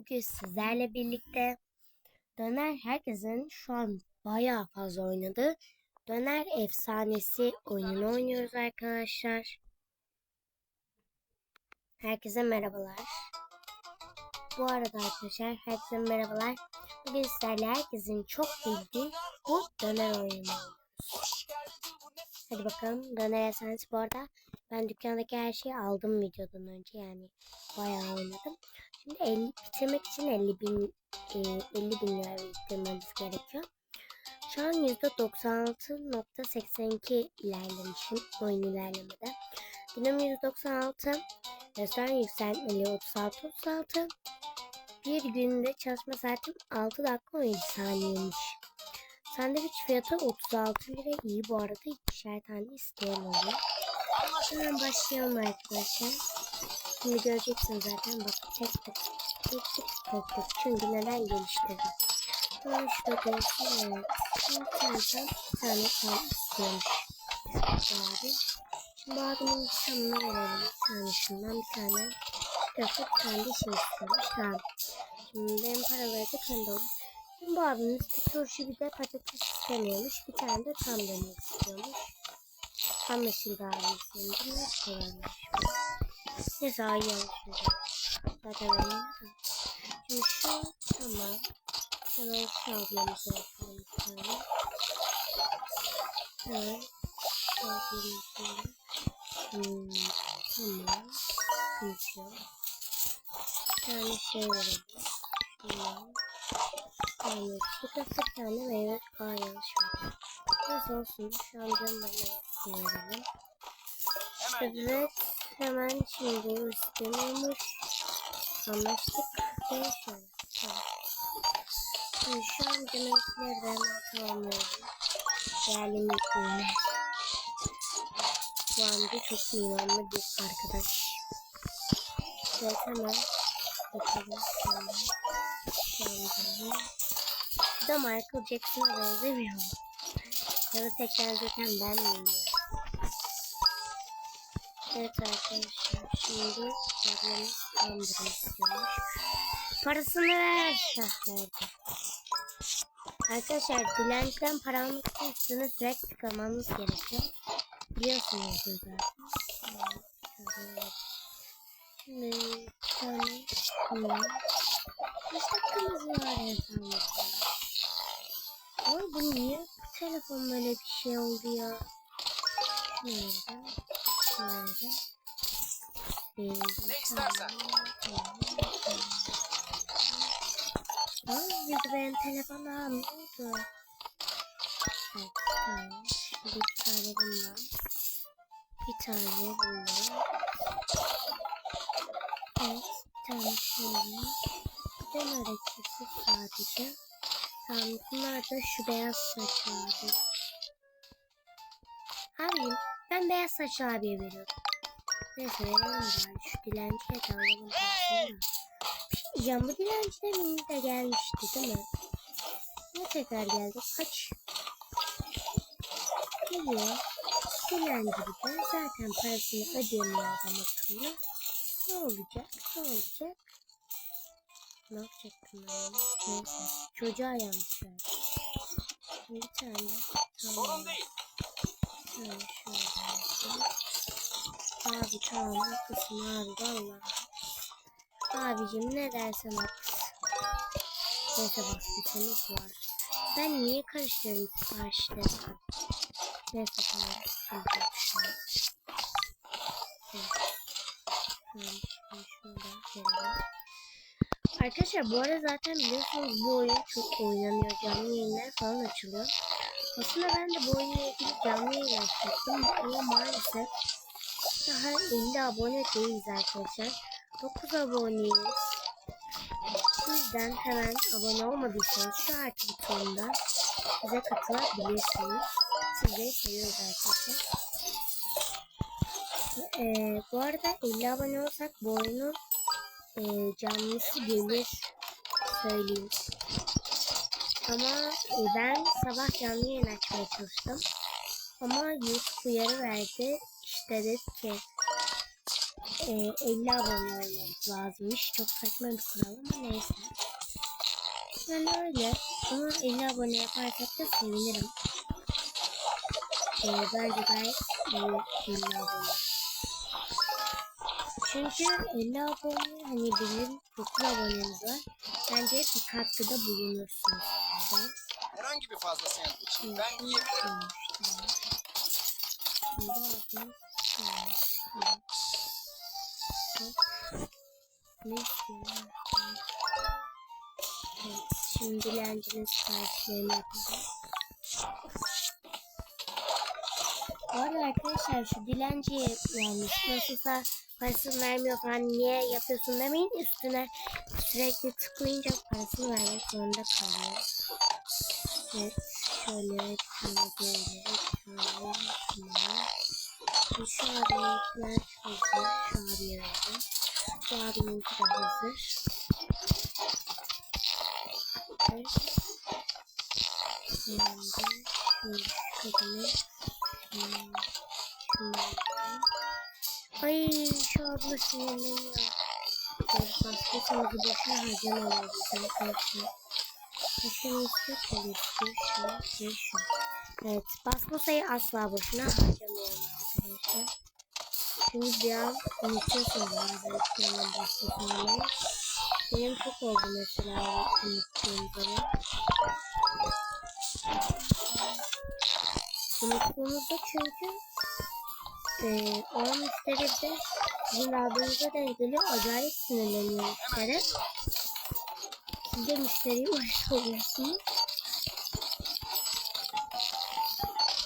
Bugün sizlerle birlikte Döner herkesin şu an bayağı fazla oynadığı Döner Efsanesi oyununu oynuyoruz arkadaşlar. Herkese merhabalar. Bu arada arkadaşlar herkese merhabalar. Bugün sizlerle herkesin çok bildiği bu Döner oynuyoruz. Hadi bakalım Döner Efsanesi bu arada ben dükkandaki her şeyi aldım videodan önce yani bayağı oynadım. Şimdi 50, bitirmek için 50 bin, e, 50 bin lira biriktirmemiz gerekiyor. Şu an %96.82 ilerlemişim oyun ilerlemede. Günüm %96. Restoran yükseltmeli 36 36. Bir günde çalışma saatim 6 dakika 17 saniyemiş. Sandviç fiyatı 36 lira. iyi bu arada ikişer tane isteyen oluyor. Hemen başlayalım arkadaşlar. Şimdi göreceksiniz zaten bak tek tek tek tek tek tek çünkü neden geliştirdim. Sonra şurada görsün evet. Şimdi tanıdan bir tane tam istiyormuş. Abi. Şimdi abimin tamına verelim. Bir tane şundan bir tane tane de şey istiyormuş. Tamam. Şimdi benim paraları da kendi olur. Şimdi bu abimiz bir turşu bir de patates istemiyormuş. Bir tane de tam dönüyor istiyormuş. Anlaşıldı nasıl kolaymış bu? Neyse ay yanlış Zaten öyle. Şimdi şu tamam. Hemen şu ablamıza yapalım bir tane. Evet. Şu ablamıza. Hmm, tamam. Yok. Bir tane şey verelim. Şundan. Yani bu da bir tane meyve. Aa yanlış verdim. Nasıl olsun? Şu an canım ben verelim. Evet. Hemen şimdi istemiyormuş. Anlaştık. Tamam. Şimdi şu an demekleri de hemen tamamlıyorum. Değerli mülkümler. Bu anda çok mimarlı bir arkadaş. Evet hemen bakalım. Şöyle. Şöyle. Bu da Michael Jackson'a benzemiyor? Ya da tekrar zaten ben miyim? Evet arkadaşlar şimdi ablamız kandırmak istiyormuş. Parasını ver. Şah verdi. Arkadaşlar dilenciden para almak için üstüne sürekli tıklamamız gerekiyor. Biliyorsunuz zaten. Şimdi bir tane şundan. Kaç dakikamız var efendim? Ama bu niye bu telefon böyle bir şey oldu ya? Nerede? Nerede? Ne istersen. Aa, bir benim telefonda ne oldu? Evet, tamam. Bir tane bundan. Bir tane bundan. Evet, bir tane. Ben hareketsiz sadece. Tamam, bunlar da şu beyaz saç abi. Ben beyaz saçlı abiye veriyorum. Neyse verelim bari. Şu dilenciye de alalım. Hey! Diyeceğim bu dilenci demin de gelmişti değil mi? Ne tekrar geldi? Kaç? Geliyor. Dilenci bir de zaten parasını ödeyemiyor adam akıllı. Ne olacak? Ne olacak? Ne yapacaktım ben? Neyse. Çocuğa yanlış verdim. Bir tane. Sorun Tamam. değil. Şöyle şöyle. Abi tamam haklısın abi valla. Abicim ne dersen haklısın. Neyse bak temiz var. Ben niye karıştırdım siparişleri? Neyse tamam. Evet. Arkadaşlar bu arada zaten biliyorsunuz bu oyun çok oynanıyor. Canlı yayınlar falan açılıyor. Aslında ben de bu oyunla ilgili canlı yayın açacaktım ama maalesef daha 50 abone değiliz arkadaşlar. 9 aboneyiz. Bu yüzden hemen abone olmadıysanız şu artı butonundan bize katılabilirsiniz. Sizleri seviyoruz arkadaşlar. Ee, bu arada 50 abone olsak bu oyunun e, canlısı gelir söyleyeyim. Ama e, ben sabah canlı yayın açmaya çalıştım. Ama YouTube uyarı verdi. İşte dedi ki e, 50 abone olmamız lazımmış. Çok saçma bir kural ama neyse. Yani öyle. Ama 50 abone yaparsak da sevinirim. E, bence gayet iyi 50 abone. Çünkü 50 abone hani bizim 9 abonemiz var. Bence bir katkıda bulunursunuz. Herhangi bir fazla sandviç. Ben yiyebilirim. Evet, şimdi dilencinin siparişlerini yapacağım. Bu arada arkadaşlar şu dilenciye yani nasılsa parasını vermiyor falan niye yapıyorsun demeyin üstüne sürekli tıklayınca parasını vermek zorunda kalıyor. Evet şöyle tane böyle şunlar. Bu şu abiminkiler hazır. Şu abiye verdim. Bu abiminki de hazır. Evet. Şimdi şöyle şu kadını Hmm. Ay şu abla sinirleniyor. Evet, basketamızı boşuna harcamalıyız arkadaşlar. Başımız çok Evet, basmasayı asla boşuna harcamayalım arkadaşlar. Çünkü bir an unutuyorsunuz bazen ekranın basmasını. Benim çok oldu mesela unuttuğum zaman. Unuttuğumuzda çünkü e, o an müşteri de sizin aldığınıza denk geliyor. Acayip sinirleniyor müşteri. Geliyorum. Siz de müşteriyi uğraştırıyorsunuz.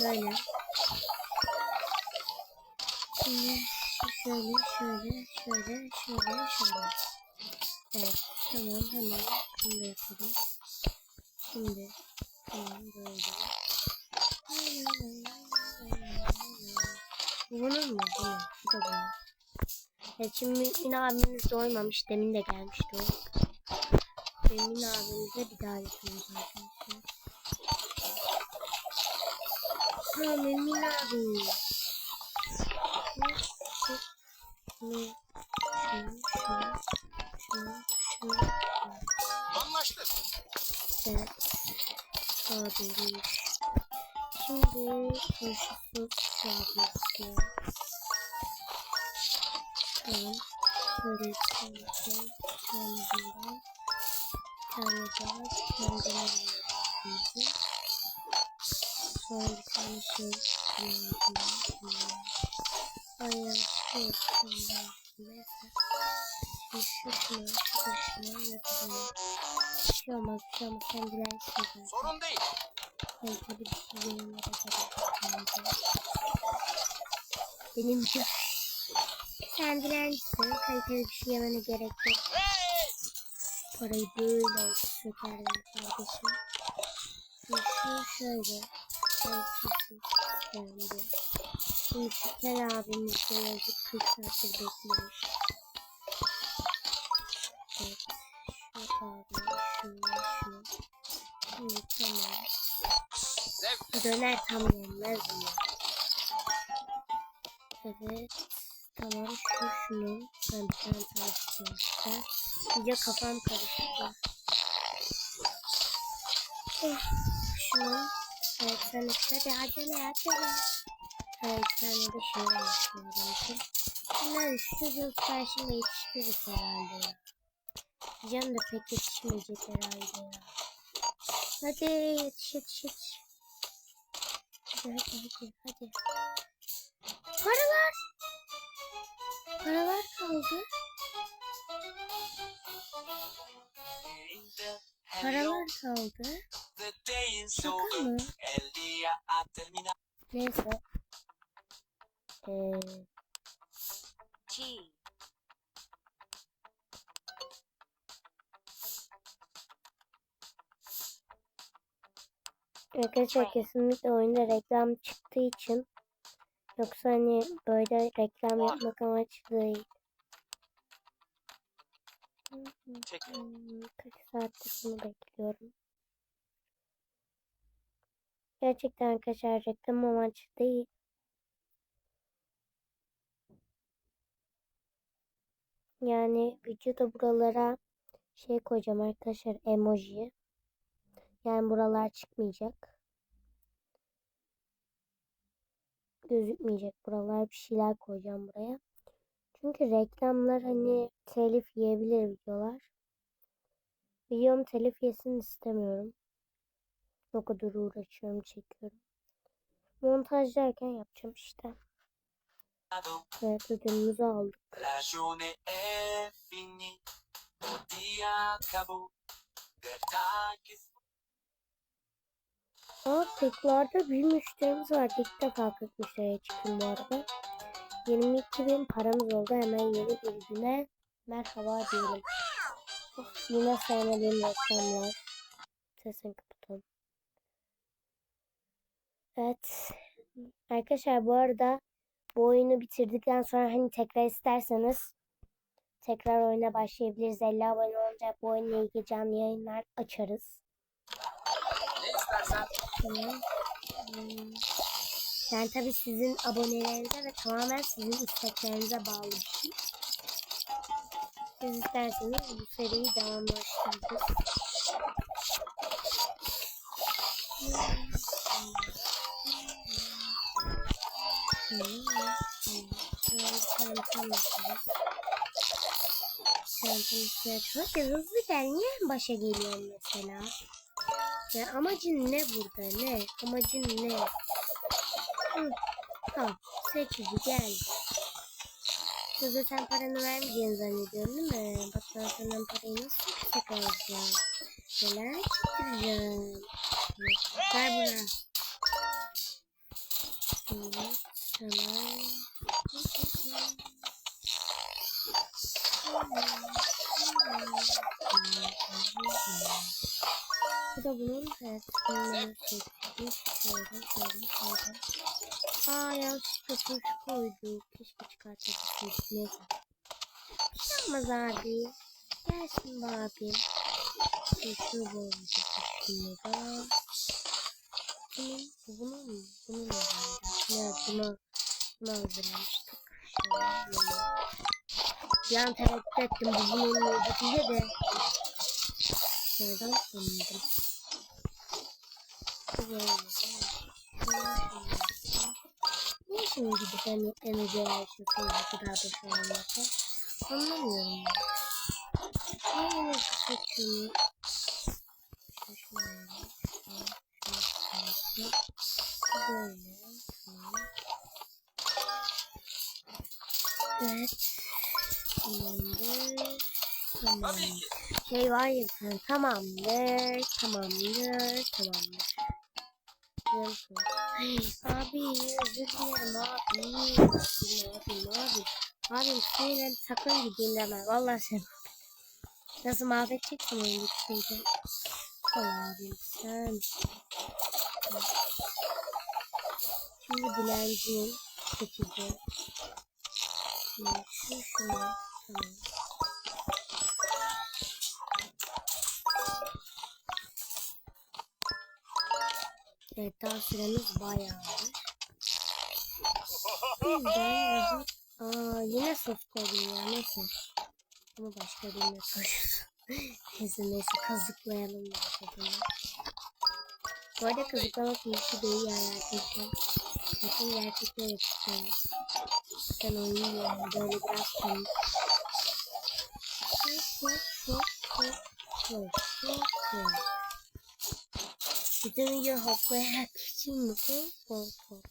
Böyle. Şimdi şöyle, şöyle, şöyle, şöyle, şöyle. Evet, tamam hemen bunu da yapalım. Şimdi, tamam böyle. Bu bunun mu? Bu mu? Bu da bunun. Evet şimdi yine abimiz doymamış. Demin de gelmişti o. Demin abimize bir daha yapıyoruz arkadaşlar. Ha Memin abi. Anlaştık. Evet. Abiymiş. Şimdi şey yapmak istiyorum. Tamam. Şöyle. Bir. Bir tane daha. Koyacağım. Sonra bir tane şey. Aynen. Şu şunu, şu da şunu yapacağım. Bir şey olmaz, bir şey olmaz. Sen dilersin. Sorun değil. Kaliteli bir şey yayınlara kadar Benim için sen. Kaliteli bir şey yemene gerek yok. Parayı böyle sökerler kardeşim. Şu şöyle. Kalitesiz geldi. Şimdi şu Kel abimiz de yazık 40 saattir bekliyormuş. Evet. Şu abi, şunu, şunu. Şimdi tamam. Döner tam yenmez mi? Evet. Tamam şu şunu. Ben bir tane tanıştım işte. İyice kafam karıştı. Oh, şunu. Evet sen işte hadi acele acele. Evet bir tane de bunların için. Bunlar üç çocuğun siparişinde yetiştiririz herhalde ya. Diyeceğim de pek yetişmeyecek herhalde ya. Hadi yetiş yetiş yetiş. Hadi hadi hadi hadi. Paralar. Paralar kaldı. Paralar kaldı. Şaka mı? Neyse. Ee, Arkadaşlar kesinlikle oyunda reklam çıktığı için yoksa hani böyle reklam yapmak amaçlı değil. Hmm, Kaç saattir bunu bekliyorum. Gerçekten arkadaşlar reklam amaçlı değil. Yani videoda buralara şey koyacağım arkadaşlar emoji. Yani buralar çıkmayacak. Gözükmeyecek buralar bir şeyler koyacağım buraya. Çünkü reklamlar hani telif yiyebilir videolar. Videom telif yesin istemiyorum. O kadar uğraşıyorum çekiyorum. Montajlarken yapacağım işte. Evet ödülümüzü aldık. Aa tekrarda bir müşterimiz var. İlk defa 40 müşteriye çıktım bu arada. 22 bin paramız oldu. Hemen yeni bir güne merhaba diyelim. Of, yine sevmediğim reklamlar. Sesini kapatalım. Evet. Arkadaşlar bu arada bu oyunu bitirdikten sonra hani tekrar isterseniz tekrar oyuna başlayabiliriz. 50 abone olunca bu oyunla ilgili canlı yayınlar açarız. Ne istersen. Tamam. Hmm. Yani tabii sizin abonelerinize ve tamamen sizin isteklerinize bağlı bir şey. Siz isterseniz bu seriyi devamlaştırırız. Hadi hızlı gel. Niye en başa geliyorsun mesela? Ya amacın ne burada ne? Amacın ne? Tamam. Sekizi geldi. Kızı sen paranı vermeyeceğini zannediyorsun değil mi? Bak ben senden parayı nasıl yüksek alacağım. Neler getireceğim. Ver buna. Evet, tamam. Çıkartabilseydik. Neyse. Bir şey olmaz abi. Gelsin be abim. Tuşu bozacak üstüne Bunun, bu bunun mu? Bunun mu? Evet buna, buna hazırlamıştık. Şöyle. Bir an tereddüt ettim bu bunun mu diye de. Şuradan sandım. Böyle. Şimdi gidip en ucu yaşıyorsunuz bu kadar da şu anlatı? Anlamıyorum. Saçını? Şöyle. Şöyle. Böyle. Evet. Tamamdır. Tamam. Şey var ya tamamdır. Tamamdır. Tamamdır. Abi özür dilerim abi. Abim abi. Abim sinirlen sakın gideyim deme. Vallahi sen Nasıl mahvedeceksin onu gitseydi. Abim sen. Şimdi dilenciyim. Şimdi şu şunu. Tamam. Evet daha süremiz bayağı. Bizden rahat. Aa yine sos koydum ya neyse. Ama başka birine koyuyoruz. neyse neyse kazıklayalım ya tadını. Bu arada kazıklamak bir şey değil yani arkadaşlar. Sakın gerçekten yapacağım. Sen oyunu yani böyle biraz komik. Çok çok çok çok çok çok bütün video hoplayarak geçeyim mi? Hop hop hop.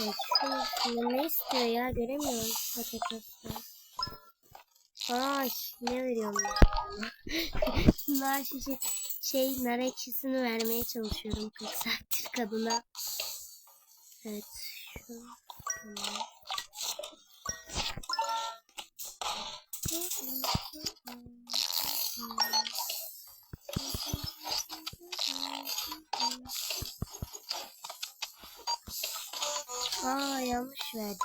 Evet, şunu, şunu ne istiyor ya göremiyorum patatesler. Ay ne veriyorum ben? Nar şişe şey nar ekşisini vermeye çalışıyorum 40 saattir kadına. Evet şu tamam. Aa yanlış verdik.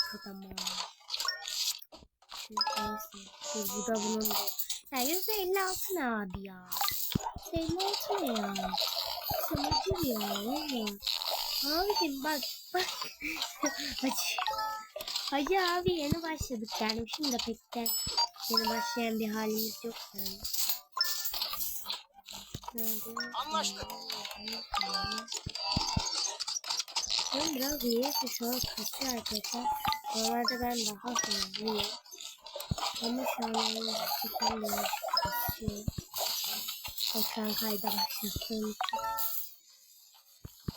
Şimdi neyse. Dur bu da bunun. Ya %56 ne abi ya? %56 ne ya? Sana ya valla. Abicim bak bak. Acı. Hacı abi yeni başladık yani şimdi pek de yeni başlayan bir halimiz yok yani. Anlaştık. Ben biraz niyeyse şu an kasıyor arkadaşlar. Normalde ben daha hızlıyım. Ama şu an gerçekten biraz kasıyor. Ekran kayda başlattığım.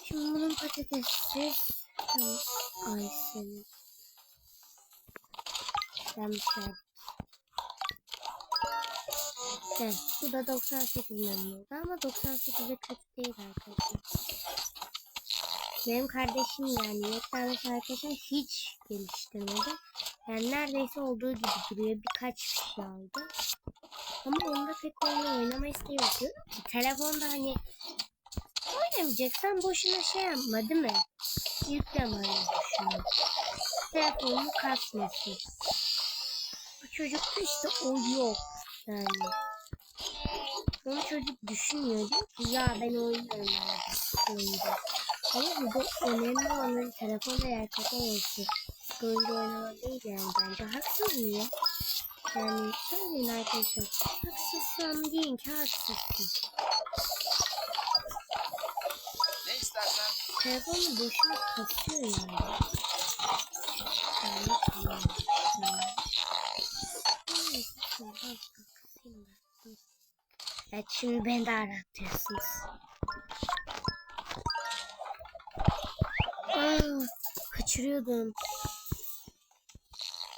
Şimdi bunun patatesi tam ay senin. Yanlış verdik. Evet, bu da 98 memnun oldu ama 98'e kötü değil arkadaşlar. Benim kardeşim yani yektanış arkadaşlar hiç geliştirmedi. Yani neredeyse olduğu gibi duruyor. Birkaç bir şey aldı. Ama onda pek oyunu oynama isteği yok. Ki telefonda hani oynamayacaksan boşuna şey yapma değil mi? Yükleme boşuna. Telefonun kasmasın. Bu çocukta işte o yok. Yani. Onu çocuk düşünüyor diyor ki ya ben oynuyorum arada Ama burada önemli olan telefonda yer kapaması. Sıkılınca oynama değil yani bence. Haksız mıyım? Yani söyleyin arkadaşlar. Haksızsam deyin ki haksızsın. Ne istersen. Telefonu boşuna kasıyor yani. Yani tamam. Evet şimdi beni de aratıyorsunuz. Kaçırıyordum.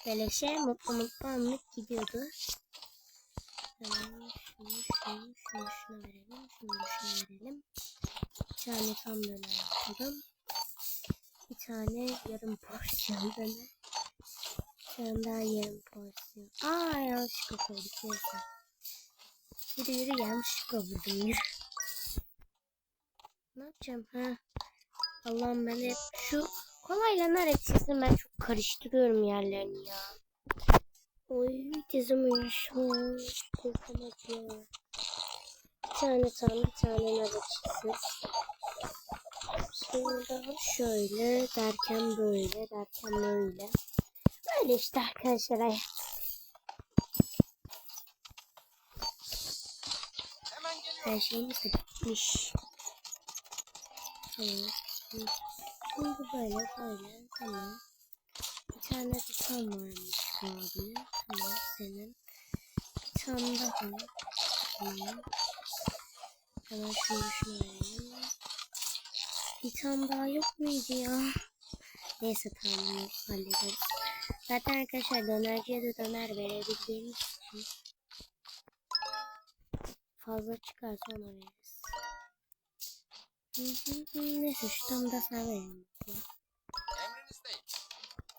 Böyle şey mutlu mutlu anlık gidiyordu. Şunu şunu şunu şuna verelim. Şunu şuna verelim. Bir tane tam döner yapalım. Bir tane yarım porsiyon döner. Bir tane daha yarım porsiyon. Aa yanlışlıkla koyduk neyse. Yürü yürü yanlışlıkla vurdum yürü. Ne yapacağım ha? Allah'ım ben hep şu kolayla ekşisini ben çok karıştırıyorum yerlerini ya. Oy dizim uyuşmuş. Kafam acıyor. Bir tane tam bir tane ekşisi. Sonra şöyle derken böyle derken böyle. Böyle işte arkadaşlar hayat. Her şeyimiz bitmiş. Tamam. Şimdi böyle böyle tamam. Bir tane de tam varmış abi. Tamam senin. Bir tane daha. Tamam. Hemen şunu verelim. Bir tane daha yok muydu ya? Neyse tamam hallederiz. Zaten arkadaşlar dönerciye de döner verebildiğimiz için fazla çıkarsa ona veririz. Neyse şu tam da sana verelim.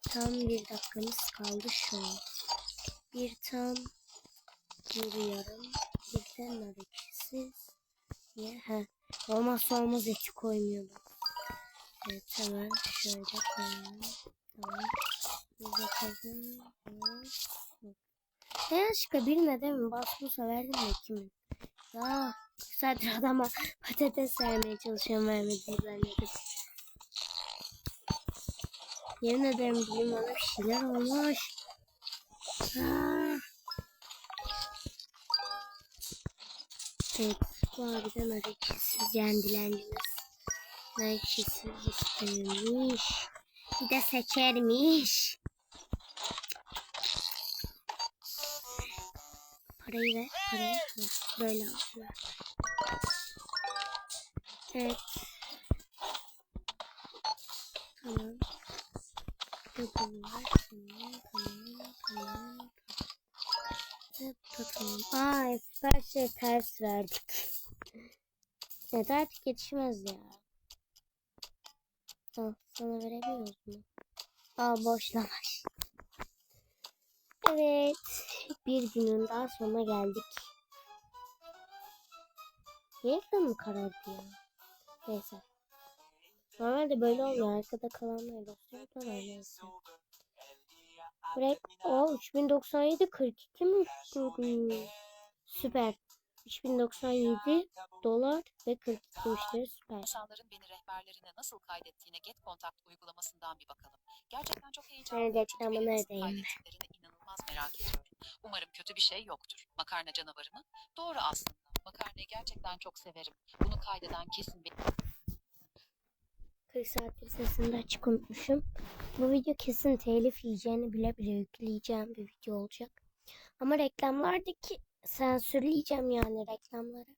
Tam bir dakikamız kaldı şu an. Bir tam bir yarım bir de nar ekşisi. Ya, he. Olmazsa olmaz eti koymuyor bak. Evet hemen şöyle koyalım. Tamam. Bir bakalım. Ne yanlışlıkla birine de mi basbousa verdim de kimin? Ya bir saattir adama patates vermeye çalışıyorum vermediği zannedip. Yemin ederim bilim ona bir şeyler olmuş. Ah. Evet, bu abiden hareketsiz yendilendiniz. Hareketsiz istemiş. Bir de seçermiş. Parayı ver, parayı. Hı, Böyle alıyor. Evet. Tamam. Bakın var. Tamam, tamam, tamam. Tamam. Aa, her şey ters verdik. Evet, artık yetişmez ya. Al, sana verebiliyoruz mu? Al, boşlamaş. Evet, bir günün daha sonuna geldik. Niye ekranım karardı ya? Neyse. Normalde böyle olmuyor. Arkada kalanlar ben neyse. Break. O 3097 42 mi? Süper. 3097 dolar ve 42 müşteri süper. İnsanların beni rehberlerine nasıl kaydettiğine Get Contact uygulamasından bir bakalım. Gerçekten çok heyecanlı. Beni nasıl neredeyim inanılmaz merak ediyorum. Umarım kötü bir şey yoktur. Makarna canavarı mı? Doğru aslında. Makarnayı gerçekten çok severim. Bunu kaydeden kesin bir 40 saattir sesini de açık unutmuşum. Bu video kesin telif yiyeceğini bile bile yükleyeceğim bir video olacak. Ama reklamlardaki sansürleyeceğim yani reklamları.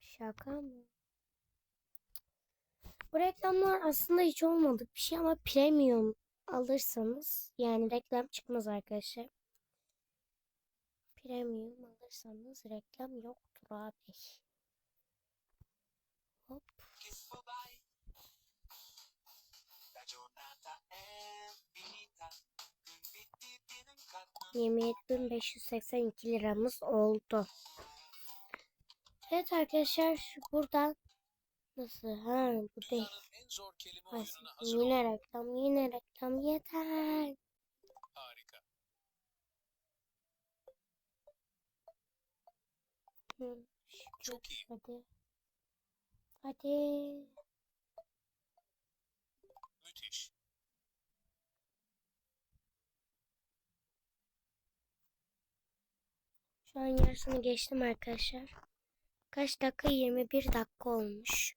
Şaka mı? Bu reklamlar aslında hiç olmadık bir şey ama premium alırsanız yani reklam çıkmaz arkadaşlar. Premium alırsanız reklam yoktur abi. Hop. Kiss goodbye. La giornata è finita. Inviti in un canto. 27.582 liramız oldu. Evet arkadaşlar buradan nasıl ha bu değil. En zor kelime Ay, oyununa hazır ol. Yine reklam yine reklam yeter. Harika. Hı, Çok iyi. Hadi. Hadi. Müthiş. Şu an yarısını geçtim arkadaşlar. Kaç dakika? 21 dakika olmuş.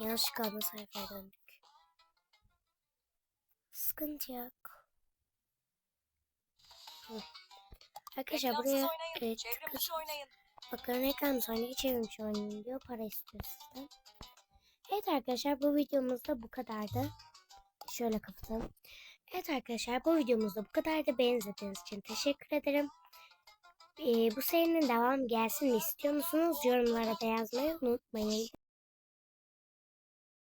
Yanlışlıkla sayfaya döndük. Sıkıntı yok. Hı. Arkadaşlar buraya e, tıkı- oynayın. Bakın reklam sonra çevirmiş oynayın diyor. Para istiyor sizden. Evet arkadaşlar bu videomuzda bu kadardı. Şöyle kapatalım. Evet arkadaşlar bu videomuzda bu kadardı. Beni izlediğiniz için teşekkür ederim. Ee, bu serinin devam gelsin istiyor musunuz? Yorumlara da yazmayı unutmayın.